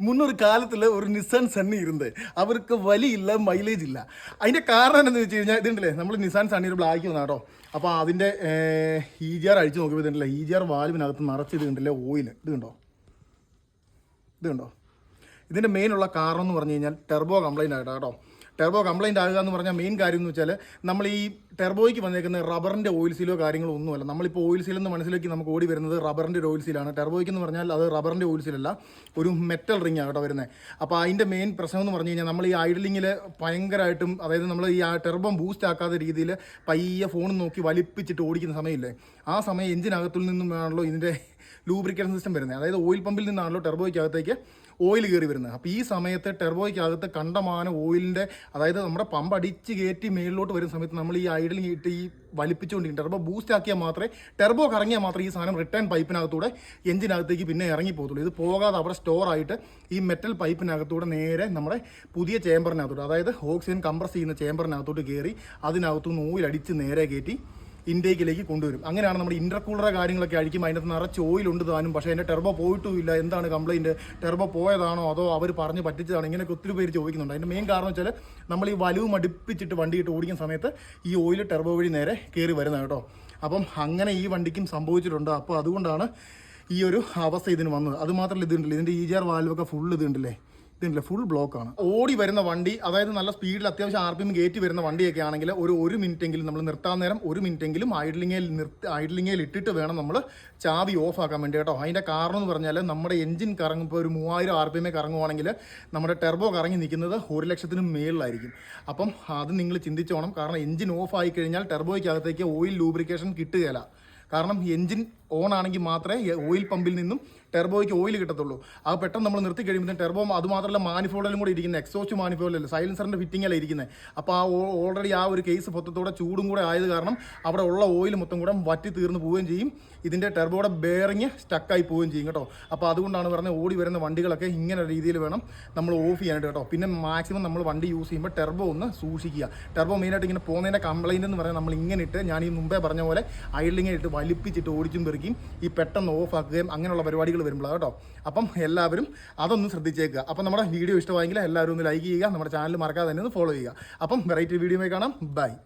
മുന്നൊരു കാലത്തിൽ ഒരു നിസാൻ സണ്ണി ഇരുന്നത് അവർക്ക് വലിയില്ല മൈലേജ് ഇല്ല. അതിന്റെ കാരണം എന്താണെന്ന് വെച്ച് കഴിഞ്ഞാൽ ഇതുണ്ടല്ലേ നമ്മൾ നിസാൻ സണ്ണി ഒരു ബ്ലാക്ക് വന്നാട്ടോ അപ്പോൾ അതിന്റെ ഇ ജി ആർ അഴിച്ച് നോക്കിയപ്പോൾ ഇതുണ്ടല്ലേ ഇ ജി ആർ വാൽവിനകത്ത് നിറച്ച് ഇത് കണ്ടില്ലേ ഓയിൽ ഇത് കണ്ടോ? ഇത് കണ്ടോ? ഇതിന്റെ മെയിനുള്ള കാരണം എന്ന് പറഞ്ഞു കഴിഞ്ഞാൽ ടെർബോ കംപ്ലൈന്റ് ആയിട്ടാ കേട്ടോ. ടെർബോ കംപ്ലൈന്റ് ആകുക എന്ന് പറഞ്ഞാൽ മെയിൻ കാര്യം എന്ന് വെച്ചാൽ നമ്മൾ ഈ ടെർബോയ്ക്ക് വന്നേക്കുന്ന റബ്ബറിന്റെ ഓയിൽ സീലോ കാര്യങ്ങളോ ഒന്നുമല്ല. നമ്മളിപ്പോൾ ഓയിൽ സീൽ എന്ന് മനസ്സിലാക്കി നമുക്ക് ഓടി വരുന്നത് റബ്ബറിന്റെ ഒരു ഓയിൽ സീലാണ് ടെർബോയ്ക്ക് എന്ന് പറഞ്ഞാൽ അത് റബ്ബറിന്റെ ഓയിൽ സീലല്ല ഒരു മെറ്റൽ റിംഗ് ആണ് കേട്ടോ വരുന്നത് അപ്പോൾ അതിന്റെ മെയിൻ പ്രശ്നം എന്ന് പറഞ്ഞു കഴിഞ്ഞാൽ നമ്മൾ ഈ ഐഡലിങ്ങിൽ ഭയങ്കരമായിട്ടും അതായത് നമ്മൾ ഈ ആ ടെർബം ബൂസ്റ്റ് ആക്കാത്ത രീതിയിൽ പയ്യെ ഫോൺ നോക്കി വലിപ്പിച്ചിട്ട് ഓടിക്കുന്ന സമയമില്ലേ? ആ സമയം എഞ്ചിനകത്തിൽ നിന്നും വേണമല്ലോ ഇതിന്റെ ലൂബ്രിക്കേഷൻ സിസ്റ്റം വരുന്നത്. അതായത് ഓയിൽ പമ്പിൽ നിന്നാണല്ലോ ടെർബോയ്ക്കകത്തേക്ക് ഓയിൽ കയറി വരുന്നത്. അപ്പോൾ ഈ സമയത്ത് ടെർബോയ്ക്കകത്ത് കണ്ടമാനം ഓയിലിന്റെ അതായത് നമ്മുടെ പമ്പ് അടിച്ച് കയറ്റി മേളിലോട്ട് വരുന്ന സമയത്ത് നമ്മൾ ഈ ഐഡിൽ ഇട്ട് ഈ വലിപ്പിച്ചുകൊണ്ടിരിക്കും ടെർബോ ബൂസ്റ്റ് ആക്കിയാൽ മാത്രമേ ടെർബോ കറങ്ങിയാൽ മാത്രമേ ഈ സാധനം റിട്ടേൺ പൈപ്പിനകത്തൂടെ എഞ്ചിനകത്തേക്ക് പിന്നെ ഇറങ്ങി പോകത്തുള്ളൂ. ഇത് പോകാതെ അവിടെ സ്റ്റോർ ആയിട്ട് ഈ മെറ്റൽ പൈപ്പിനകത്തൂടെ നേരെ നമ്മുടെ പുതിയ ചേമ്പറിനകത്തോട്ട് അതായത് ഓക്സിജൻ കംപ്രസ് ചെയ്യുന്ന ചേമ്പറിനകത്തോട്ട് കയറി അതിനകത്തുനിന്ന് ഓയിൽ അടിച്ച് നേരെ കയറ്റി ഇൻടേക്കിലേക്ക് കൊണ്ടുവരും. അങ്ങനെയാണ് നമ്മുടെ ഇന്റർകൂളറെ കാര്യങ്ങളൊക്കെ അഴിക്കും അതിനകത്ത് നിറച്ച് ഓയിൽ ഉണ്ട് താനും. പക്ഷേ അതിന്റെ ടെർബോ പോയിട്ടുമില്ല. എന്താണ് കംപ്ലൈന്റ് ടെർബോ പോയതാണോ? അതോ അവർ പറഞ്ഞ് പറ്റിച്ചതാണോ? ഇങ്ങനെയൊക്കെ ഒത്തിരി പേര് ചോദിക്കുന്നുണ്ട്. അതിന്റെ മെയിൻ കാരണം വെച്ചാൽ നമ്മൾ ഈ വലുവ് മടുപ്പിച്ചിട്ട് വണ്ടിയിട്ട് ഓടിക്കുന്ന സമയത്ത് ഈ ഓയിൽ ടെർബോ വഴി നേരെ കയറി വരുന്നത് കേട്ടോ. അപ്പം അങ്ങനെ ഈ വണ്ടിക്കും സംഭവിച്ചിട്ടുണ്ട്. അപ്പോൾ അതുകൊണ്ടാണ് ഈ ഒരു അവസ്ഥ ഇതിന് വന്നത്. അതുമാത്രമല്ല ഇതുണ്ടല്ലേ ഇതിന്റെ ഈ ജി ആർ വാൽവൊക്കെ ഫുൾ ഇതുണ്ടല്ലേ ഇതില്ല ഫുൾ ആണ്. ഓടി വരുന്ന വണ്ടി അതായത് നല്ല സ്പീഡിൽ അത്യാവശ്യം ആർ പി എം കയറ്റി വരുന്ന വണ്ടിയൊക്കെ ആണെങ്കിൽ ഒരു ഒരു മിനിറ്റ് എങ്കിലും നമ്മൾ നിർത്താൻ നേരം ഒരു മിനിറ്റ് എങ്കിലും ഐഡലിങ്ങയിൽ നിർത്തി ഐഡലിങ്ങയിൽ ഇട്ടിട്ട് വേണം നമ്മൾ ചാവി ഓഫ് ആക്കാൻ വേണ്ടി കേട്ടോ. അതിന്റെ കാരണം എന്ന് പറഞ്ഞാൽ നമ്മുടെ എഞ്ചിൻ കറങ്ങുമ്പോൾ ഒരു മൂവായിരം ആർ പി എം കറങ്ങുവാണെങ്കിൽ നമ്മുടെ ടെർബോ കറങ്ങി നിൽക്കുന്നത് ഒരു ലക്ഷത്തിന് മേളിലായിരിക്കും. അപ്പം അത് നിങ്ങൾ ചിന്തിച്ചോണം. കാരണം എഞ്ചിൻ ഓഫ് ആയി കഴിഞ്ഞാൽ ടെർബോയ്ക്കകത്തേക്ക് ഓയിൽ ലൂബ്രിക്കേഷൻ കിട്ടുകയില്ല. കാരണം എഞ്ചിൻ ഓൺ ആണെങ്കിൽ മാത്രമേ ഓയിൽ പമ്പിൽ നിന്നും ടെർബോയ്ക്ക് ഓയിൽ കിട്ടത്തുള്ളൂ. അത് പെട്ടെന്ന് നമ്മൾ നിർത്തി കഴിയുമ്പോൾ ടെർബോ അത് മാത്രമല്ല മാനിഫോൾഡിലും കൂടി ഇരിക്കുന്ന. എക്സോസ്റ്റ് മാനിഫോൾഡല്ല സൈലൻസറിന്റെ ഫിറ്റിംഗ് അല്ല ഇരിക്കുന്നത് അപ്പോൾ ആ ഓൾറെഡി ആ ഒരു കേസ് മൊത്തത്തോടെ ചൂടും കൂടെ ആയത് കാരണം അവിടെ ഉള്ള ഓയിൽ മൊത്തം കൂടെ വറ്റി തീർന്നു പോവുകയും ചെയ്യും. ഇതിന്റെ ടെർബോയുടെ ബെയറിങ് സ്റ്റക്കായി പോവുകയും ചെയ്യും കേട്ടോ. അപ്പോൾ അതുകൊണ്ടാണ് പറഞ്ഞത് ഓടി വരുന്ന വണ്ടികളൊക്കെ ഇങ്ങനെ രീതിയിൽ വേണം നമ്മൾ ഓഫ് ചെയ്യാനായിട്ട് കേട്ടോ. പിന്നെ മാക്സിമം നമ്മൾ വണ്ടി യൂസ് ചെയ്യുമ്പോൾ ടെർബോ ഒന്ന് സൂക്ഷിക്കുക. ടെർബോ മെയിനായിട്ട് ഇങ്ങനെ പോകുന്നതിന്റെ കംപ്ലൈന്റ് എന്ന് പറഞ്ഞാൽ നമ്മൾ ഇങ്ങനെ ഇട്ട് ഞാൻ ഈ മുമ്പേ പറഞ്ഞ പോലെ ഐഡിലിങ്ങനെ ഇട്ട് വലിപ്പിച്ചിട്ട് ഓടിച്ചും പെറുക്കിയും ഈ പെട്ടെന്ന് ഓഫ് ആക്കുകയും അങ്ങനെയുള്ള പരിപാടികൾ വരുമ്പോൾ കേട്ടോ. അപ്പം എല്ലാവരും അതൊന്ന് ശ്രദ്ധിച്ചേക്കുക. അപ്പം നമ്മുടെ വീഡിയോ ഇഷ്ടമായെങ്കിൽ എല്ലാവരും ഒന്ന് ലൈക്ക് ചെയ്യുക നമ്മുടെ ചാനൽ മറക്കാതെ തന്നെ ഒന്ന് ഫോളോ ചെയ്യുക. അപ്പം വെറൈറ്റി വീഡിയോ കാണാം. ബൈ